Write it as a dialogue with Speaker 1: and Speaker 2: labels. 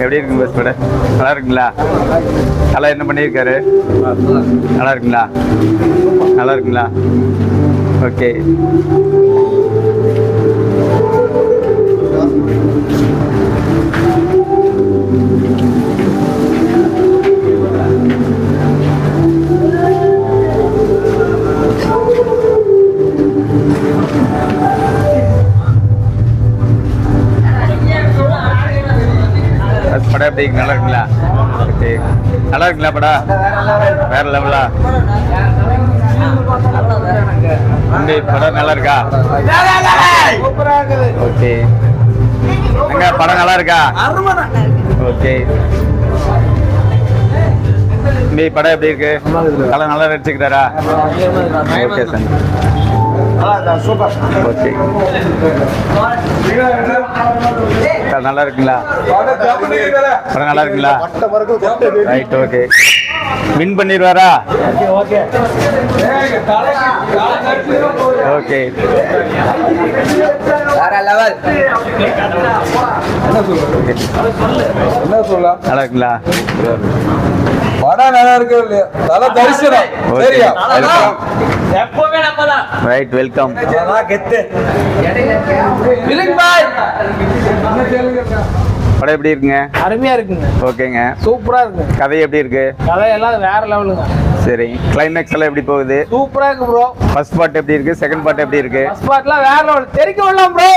Speaker 1: எப்படி இருக்குங்க பஸ் படம் நல்லா இருக்குங்களா? நல்லா என்ன பண்ணியிருக்காரு? நல்லா இருக்குங்களா? நல்லா இருக்குங்களா? ஓகே படம் எப்படி நல்லா இருக்குங்களா? ஓகே. நல்லா இருக்குங்களா படம்? வேற லெவலா தம்பி படம் நல்லா இருக்கா? ஓகே. எங்க? படம் நல்லா இருக்கா? ஓகே. தம்பி படம் எப்படி இருக்கு? படம் நல்லா நடிச்சுக்கிறாரா ஓகே சார் ஓகே. சார் நல்லா இருக்குங்களா? படம் நல்லா இருக்குங்களா? ரைட் ஓகே வின் பண்ணிடுவாரா ஓகே நல்லா இருக்குங்களா?
Speaker 2: படம் நல்லா இருக்கு இல்லையா? தல தரிசனம். சரியா.
Speaker 3: எப்பவுமே
Speaker 1: ரைட் வெல்கம்
Speaker 2: கெத்து.
Speaker 1: படம் எப்படி இருக்குங்க?
Speaker 4: அருமையா இருக்குங்க.
Speaker 1: ஓகேங்க.
Speaker 4: சூப்பரா இருக்குங்க.
Speaker 1: கதை எப்படி இருக்கு?
Speaker 4: கதையெல்லாம் வேற லெவலுங்க.
Speaker 1: சரி. கிளைமேக்ஸ் எல்லாம் எப்படி போகுது?
Speaker 4: சூப்பரா இருக்கு ப்ரோ
Speaker 1: ஃபர்ஸ்ட் பார்ட் எப்படி இருக்கு? செகண்ட் பார்ட் எப்படி இருக்கு?
Speaker 4: ஃபர்ஸ்ட் பார்ட்லாம் வேற லெவல். தெரிக்க விடலாம் ப்ரோ